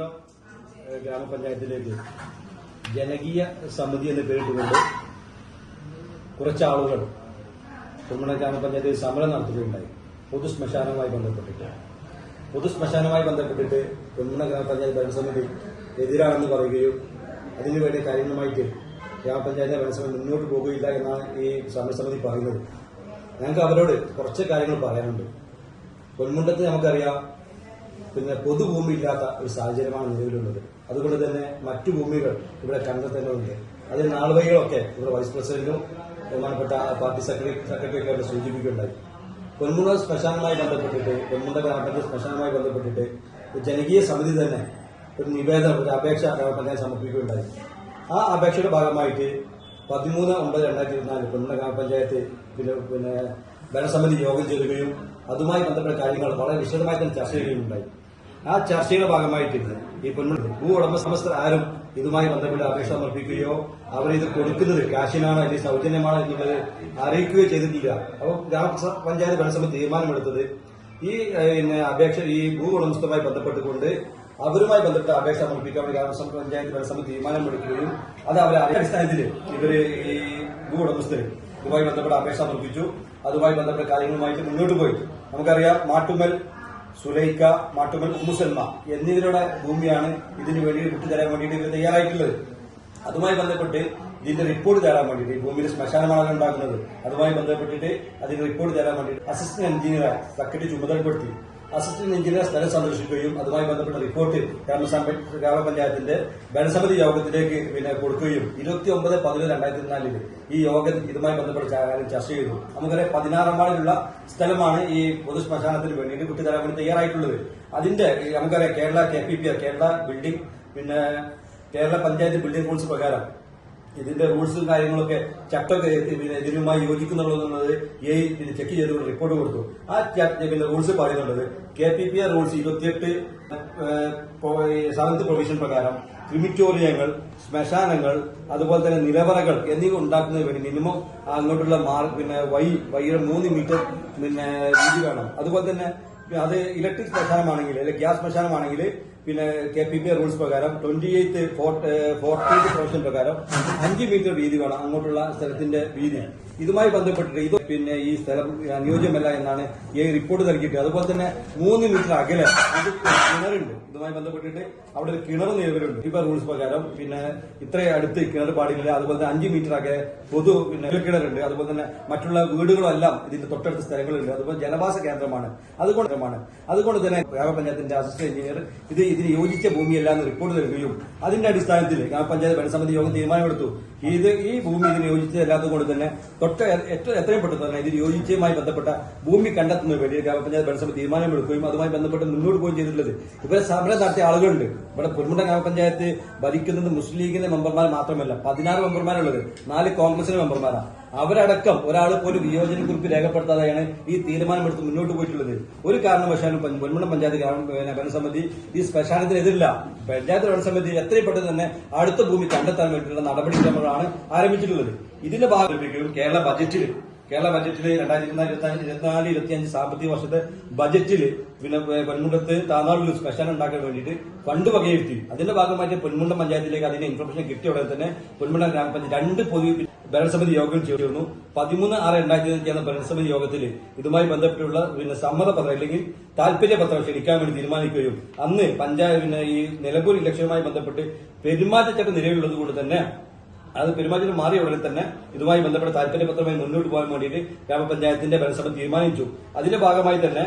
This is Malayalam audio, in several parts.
ഏഹ്, ഗ്രാമപഞ്ചായത്തിലേക്ക് ജനകീയ സമിതി എന്ന് പേരിട്ടുകൊണ്ട് കുറച്ച് ആളുകൾ പൊന്മുണ്ടം ഗ്രാമപഞ്ചായത്തിൽ സമരം നടത്തുകയുണ്ടായി. പൊതു ശ്മശാനവുമായി ബന്ധപ്പെട്ടിട്ട്. പൊതു ശ്മശാനവുമായി ബന്ധപ്പെട്ടിട്ട് കുമ്മണ ഗ്രാമപഞ്ചായത്ത് ഭരണസമിതി എതിരാണെന്ന് പറയുകയും അതിനുവേണ്ടി കാര്യങ്ങളുമായിട്ട് ഗ്രാമപഞ്ചായത്തിലെ ഭരണസമിതി മുന്നോട്ട് പോകുകയില്ല എന്നാണ് ഈ സമരസമിതി പറയുന്നത്. ഞങ്ങൾക്ക് അവരോട് കുറച്ച് കാര്യങ്ങൾ പറയാനുണ്ട്. പൊന്മുണ്ടത്ത് നമുക്കറിയാം പിന്നെ പൊതുഭൂമി ഇല്ലാത്ത ഒരു സാഹചര്യമാണ് നിലവിലുള്ളത്. അതുകൊണ്ട് തന്നെ മറ്റു ഭൂമികൾ ഇവിടെ കണ്ടെത്തേണ്ടതുണ്ട്. അതിൽ നാളുവൈകളൊക്കെ ഇവിടെ വൈസ് പ്രസിഡന്റും ബഹുമാനപ്പെട്ട പാർട്ടി സെക്രട്ടറി സെക്രട്ടറിയൊക്കെ അവിടെ സൂചിപ്പിക്കുകയുണ്ടായി പൊന്മുണ്ട ശ്മശാനവുമായി ബന്ധപ്പെട്ടിട്ട് പൊന്മുണ്ട ഗ്രാമപഞ്ചായത്ത് ശ്മശാനവുമായി ബന്ധപ്പെട്ടിട്ട് ജനകീയ സമിതി തന്നെ ഒരു നിവേദനം ഒരു അപേക്ഷ ഗ്രാമപഞ്ചായത്ത് സമർപ്പിക്കുകയുണ്ടായി. ആ അപേക്ഷയുടെ ഭാഗമായിട്ട് പതിമൂന്ന് ഒമ്പത് രണ്ടായിരത്തി ഇരുപത്തിനാല് പൊന്മുണ്ട ഗ്രാമപഞ്ചായത്ത് പിന്നെ പിന്നെ ഭരണസമിതി യോഗം ചേരുകയും അതുമായി ബന്ധപ്പെട്ട കാര്യങ്ങൾ വളരെ വിശദമായി തന്നെ ചർച്ച ചെയ്യുകയുണ്ടായി. ആ ചർച്ചയുടെ ഭാഗമായിട്ട് ഈ പൊന്മുണ്ട ഭൂ ഉടമ സമസ്തർ ആരും ഇതുമായി ബന്ധപ്പെട്ട് അപേക്ഷ സമർപ്പിക്കുകയോ അവർ ഇത് കൊടുക്കുന്നത് കാശിനാണോ അല്ലെങ്കിൽ സൗജന്യമാണോ എന്നുള്ളത് അറിയിക്കുകയോ ചെയ്തിട്ടില്ല. അപ്പോൾ ഗ്രാമപഞ്ചായത്ത് ഭരണസമിതി തീരുമാനമെടുത്തത് ഈ പിന്നെ അപേക്ഷ ഈ ഭൂ ഉടമസ്ഥവുമായി ബന്ധപ്പെട്ടുകൊണ്ട് അവരുമായി ബന്ധപ്പെട്ട് അപേക്ഷ സമർപ്പിക്കാൻ ഗ്രാമസഭ പഞ്ചായത്ത് ഭരണസമിതി തീരുമാനമെടുക്കുകയും അത് അവരെ അടിസ്ഥാനത്തിൽ ഇവർ ഈ ഭൂ ഉടമസ്ഥർ ഇതുമായി ബന്ധപ്പെട്ട് അപേക്ഷ സമർപ്പിച്ചു. അതുമായി ബന്ധപ്പെട്ട കാര്യങ്ങളുമായിട്ട് മുന്നോട്ട് പോയി നമുക്കറിയാം മാട്ടുമ്മൽ സുലൈക്ക മാട്ടുമൽ ഉമ്മുസൽമ എന്നിവരുടെ ഭൂമിയാണ് ഇതിന് വേണ്ടി വിട്ടുതരാൻ വേണ്ടിയിട്ട് ഇവർ തയ്യാറായിട്ടുള്ളത്. അതുമായി ബന്ധപ്പെട്ട് ഇതിന്റെ റിപ്പോർട്ട് തരാൻ വേണ്ടിയിട്ട് ഭൂമിയിൽ ശ്മശാനമാണ് ഉണ്ടാക്കുന്നത്. അതുമായി ബന്ധപ്പെട്ടിട്ട് അതിന്റെ റിപ്പോർട്ട് തരാൻ വേണ്ടിയിട്ട് അസിസ്റ്റന്റ് എഞ്ചിനീയറെ സെക്രട്ടറി ചുമതലപ്പെടുത്തി. അസിസ്റ്റന്റ് എഞ്ചിനീയർ സ്ഥലം സന്ദർശിക്കുകയും അതുമായി ബന്ധപ്പെട്ട റിപ്പോർട്ട് ഗ്രാമപഞ്ചായത്തിന്റെ ഭരണസമിതി യോഗത്തിലേക്ക് പിന്നെ കൊടുക്കുകയും ഇരുപത്തി ഒമ്പത് പതിനൊന്ന് രണ്ടായിരത്തി നാലിൽ ഈ യോഗം ഇതുമായി ബന്ധപ്പെട്ട കാര്യം ചർച്ച ചെയ്തു. നമുക്കറിയാം പതിനാറാം വാർഡിലുള്ള സ്ഥലമാണ് ഈ പൊതു ശ്മശാനത്തിന് വേണ്ടിയിട്ട് വേണ്ടി തയ്യാറായിട്ടുള്ളത്. അതിന്റെ നമുക്കറിയാം Kerala K P P Kerala building പിന്നെ കേരള പഞ്ചായത്ത് ബിൽഡിംഗ് റൂൾസ് പ്രകാരം ഇതിന്റെ റൂൾസും കാര്യങ്ങളൊക്കെ ചട്ടമൊക്കെ പിന്നെ ഇതിനുമായി യോജിക്കുന്നുള്ളത് എ പിന്നെ ചെക്ക് ചെയ്തുകൊണ്ട് റിപ്പോർട്ട് കൊടുത്തു. ആ പിന്നെ rules പറയുന്നുള്ളത് K P P R rules ഇരുപത്തിയെട്ട് സെവന്ത് പ്രൊവിഷൻ പ്രകാരം ക്രിമിറ്റോറിയങ്ങൾ ശ്മശാനങ്ങൾ അതുപോലെ തന്നെ നിലവറകൾ എന്നിവ ഉണ്ടാക്കുന്നതിന് വേണ്ടി മിനിമം അങ്ങോട്ടുള്ള മാർക്ക് പിന്നെ വൈ വൈകിട്ട് മൂന്ന് മീറ്റർ പിന്നെ വീതി വേണം. അതുപോലെ തന്നെ അത് ഇലക്ട്രിക് ശ്മശാനമാണെങ്കിൽ അല്ലെങ്കിൽ ഗ്യാസ് ശ്മശാനമാണെങ്കിൽ പിന്നെ കെ പി പി റൂൾസ് പ്രകാരം ട്വന്റി എയ്ത്ത് ഫോർട്ടീൻത് പ്രൊവിഷൻ പ്രകാരം അഞ്ച് മീറ്റർ വീതി വേണം അങ്ങോട്ടുള്ള സ്ഥലത്തിന്റെ വീതി. ഇതുമായി ബന്ധപ്പെട്ടിട്ട് ഇത് പിന്നെ ഈ സ്ഥലം അനുയോജ്യമല്ല എന്നാണ് ഈ റിപ്പോർട്ട് നൽകിയിട്ട്. അതുപോലെ തന്നെ മൂന്ന് മീറ്റർ അകലെ കിണറുണ്ട്. ഇതുമായി ബന്ധപ്പെട്ടിട്ട് അവിടെ ഒരു കിണർ നിലവിലുണ്ട്. ഇപ്പൊ റൂൾസ് പ്രകാരം പിന്നെ ഇത്ര അടുത്ത് കിണർ പാടില്ല. അതുപോലെ തന്നെ അഞ്ച് മീറ്റർ അകലെ പൊതു പിന്നെ കിണറുണ്ട്. അതുപോലെ തന്നെ മറ്റുള്ള വീടുകളെല്ലാം ഇതിന്റെ തൊട്ടടുത്ത സ്ഥലങ്ങളുണ്ട്. അതുപോലെ ജനവാസ കേന്ദ്രമാണ്. അതുകൊണ്ട് അതുകൊണ്ട് തന്നെ ഗ്രാമപഞ്ചായത്തിന്റെ അസിസ്റ്റന്റ് എഞ്ചിനീയർ ഇത് ഇതിന് യോജിച്ച ഭൂമിയല്ല എന്ന് റിപ്പോർട്ട് നൽകുകയും അതിന്റെ അടിസ്ഥാനത്തിൽ ഗ്രാമപഞ്ചായത്ത് ഭരണസമിതി യോഗം തീരുമാനമെടുത്തു. ഇത് ഈ ഭൂമി ഇതിന് യോജിച്ചതല്ലാത്തത് കൊണ്ട് തന്നെ തൊട്ട് ഏറ്റവും എത്രയും പെട്ടെന്ന് തന്നെ ഇതിന് യോജിച്ചതുമായി ബന്ധപ്പെട്ട ഭൂമി കണ്ടെത്തുന്നതിന് വേണ്ടി ഗ്രാമപഞ്ചായത്ത് ഭരണസമിതി തീരുമാനമെടുക്കുകയും അതുമായി ബന്ധപ്പെട്ട് മുന്നോട്ട് പോവുകയും ചെയ്തിട്ടുള്ളത്. ഇവിടെ സമരം നടത്തിയ ആളുകളുണ്ട്. ഇവിടെ പൊന്മുണ്ട ഗ്രാമപഞ്ചായത്ത് ഭരിക്കുന്നത് മുസ്ലിം ലീഗിന്റെ മെമ്പർമാർ മാത്രമല്ല. പതിനാറ് മെമ്പർമാരുള്ളത്. നാല് കോൺഗ്രസിന്റെ മെമ്പർമാരാണ് അവരടക്കം ഒരാൾ പോലും വിയോജന കുറിപ്പ് രേഖപ്പെടുത്താതെയാണ് ഈ തീരുമാനമെടുത്ത് മുന്നോട്ട് പോയിട്ടുള്ളത്. ഒരു കാരണവശാലും പൊന്മുണ്ടം പഞ്ചായത്ത് ഭരണസമിതി ഈ ശ്മശാനത്തിനെതിരില്ല. പഞ്ചായത്ത് ഭരണസമിതി എത്രയും പെട്ടെന്ന് തന്നെ അടുത്ത ഭൂമി കണ്ടെത്താൻ വേണ്ടിയിട്ടുള്ള നടപടിക്രമങ്ങളാണ് ആരംഭിച്ചിട്ടുള്ളത്. ഇതിന്റെ ഭാഗം കേരള ബജറ്റിൽ കേരള ബജറ്റിൽ രണ്ടായിരത്തി ഇരുപത്തിനാല് ഇരുപത്തിനാല് ഇരുപത്തിയഞ്ച് സാമ്പത്തിക വർഷത്തെ ബജറ്റിൽ പിന്നെ പൊന്മുണ്ടത്ത് താന്നാളിൽ ശ്മശാനം ഉണ്ടാക്കാൻ വേണ്ടിയിട്ട് ഫണ്ട് വകയിരുത്തി. അതിന്റെ ഭാഗമായിട്ട് പൊന്മുണ്ടം പഞ്ചായത്തിലേക്ക് അതിന്റെ ഇൻഫർമേഷൻ കിട്ടിയ ഉടനെ തന്നെ പൊന്മുണ്ടം ഗ്രാമപഞ്ചായത്ത് രണ്ട് പൊതു ഭരണസമിതി യോഗം ചേർന്നു. പതിമൂന്ന് ആറ് രണ്ടായിരത്തി ചേർന്ന ഭരണസമിതി യോഗത്തിൽ ഇതുമായി ബന്ധപ്പെട്ടുള്ള പിന്നെ സമ്മതപത്രം അല്ലെങ്കിൽ താല്പര്യപത്രം ക്ഷണിക്കാൻ വേണ്ടി തീരുമാനിക്കുകയും അന്ന് പഞ്ചായത്ത് പിന്നെ ഈ നിലമ്പൂർ ഇലക്ഷനുമായി ബന്ധപ്പെട്ട് പെരുമാറ്റച്ചട്ടം നിലവിലുള്ളത് കൊണ്ട് തന്നെ അത് പെരുമാറ്റം മാറിയ ഉടനെ തന്നെ ഇതുമായി ബന്ധപ്പെട്ട താല്പര്യപത്രമായി മുന്നോട്ട് പോകാൻ വേണ്ടിയിട്ട് ഗ്രാമപഞ്ചായത്തിന്റെ ഭരണസഭ തീരുമാനിച്ചു. അതിന്റെ ഭാഗമായി തന്നെ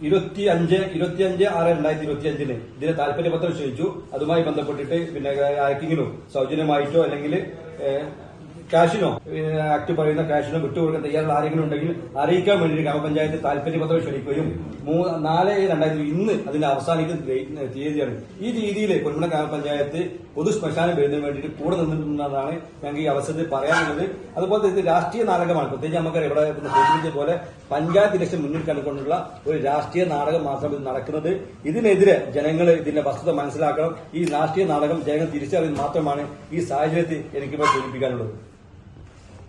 ഇരുപത്തി അഞ്ച് ഇരുപത്തി അഞ്ച് ആറ് രണ്ടായിരത്തി ഇരുപത്തി അഞ്ചിന് ഇതിന് താല്പര്യപത്രം ക്ഷണിച്ചു അതുമായി ബന്ധപ്പെട്ടിട്ട് പിന്നെ ആർക്കെങ്കിലും സൗജന്യമായിട്ടോ അല്ലെങ്കിൽ കാശിനോ ആക്ട് പറയുന്ന കാശിനോ വിട്ടുകൊടുക്കാൻ തയ്യാറുള്ള ആരെങ്കിലും ഉണ്ടെങ്കിൽ അറിയിക്കാൻ വേണ്ടി ഗ്രാമപഞ്ചായത്ത് താല്പര്യപത്രം ക്ഷണിക്കുകയും നാല് രണ്ടായിരത്തി ഇന്ന് അതിന്റെ അവസാനിക്കുന്ന തീയതിയാണ്. ഈ രീതിയിൽ പൊന്മുട ഗ്രാമപഞ്ചായത്ത് പൊതു ശ്മശാനം വരുന്നതിന് വേണ്ടിയിട്ട് കൂടെ നിന്നിട്ടുണ്ടെന്നാണ് ഞങ്ങൾക്ക് ഈ അവസരത്തിൽ പറയാനുള്ളത്. അതുപോലെ ഇത് രാഷ്ട്രീയ നാടകമാണ്. പ്രത്യേകിച്ച് നമുക്കറിയാം ഇവിടെ സൂചിപ്പിച്ച പോലെ പഞ്ചായത്ത് ഇലക്ഷൻ മുന്നിൽ കണ്ടുകൊണ്ടുള്ള ഒരു രാഷ്ട്രീയ നാടകം മാത്രം ഇത് നടക്കുന്നത്. ഇതിനെതിരെ ജനങ്ങൾ ഇതിന്റെ വസ്തുത മനസ്സിലാക്കണം. ഈ രാഷ്ട്രീയ നാടകം ജനങ്ങൾ തിരിച്ചറിയുന്നത് മാത്രമാണ് ഈ സാഹചര്യത്തിൽ എനിക്കിപ്പോൾ സൂചിപ്പിക്കാനുള്ളത്.